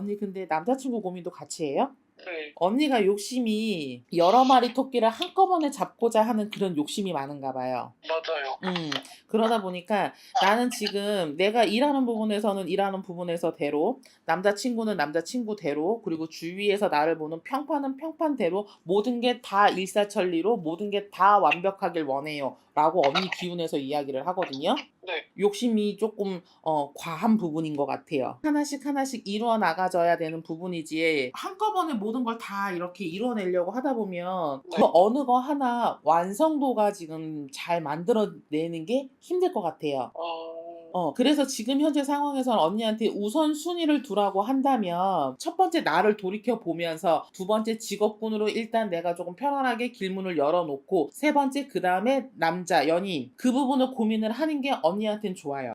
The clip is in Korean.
언니 근데 남자친구 고민도 같이 해요? 네. 언니가 욕심이 여러 마리 토끼를 한꺼번에 잡고자 하는 그런 욕심이 많은가 봐요. 맞아요. 음, 그러다 보니까 나는 지금 내가 일하는 부분에서는 일하는 부분에서대로, 남자친구는 남자친구대로, 그리고 주위에서 나를 보는 평판은 평판대로 모든 게 다 일사천리로 모든 게 다 완벽하길 원해요. 라고 언니 기운에서 이야기를 하거든요. 네. 욕심이 조금 어, 과한 부분인 것 같아요. 하나씩 하나씩 이루어 나가져야 되는 부분이지 한꺼번에 모든 걸 다 이렇게 이뤄내려고 하다 보면 네. 그 어느 거 하나 완성도가 지금 잘 만들어내는 게 힘들 것 같아요. 어, 어, 그래서 지금 현재 상황에서는 언니한테 우선순위를 두라고 한다면 첫 번째 나를 돌이켜 보면서 두 번째 직업군으로 일단 내가 조금 편안하게 길문을 열어놓고 세 번째 그 다음에 남자 연인 그 부분을 고민을 하는 게 언니한테는 좋아요.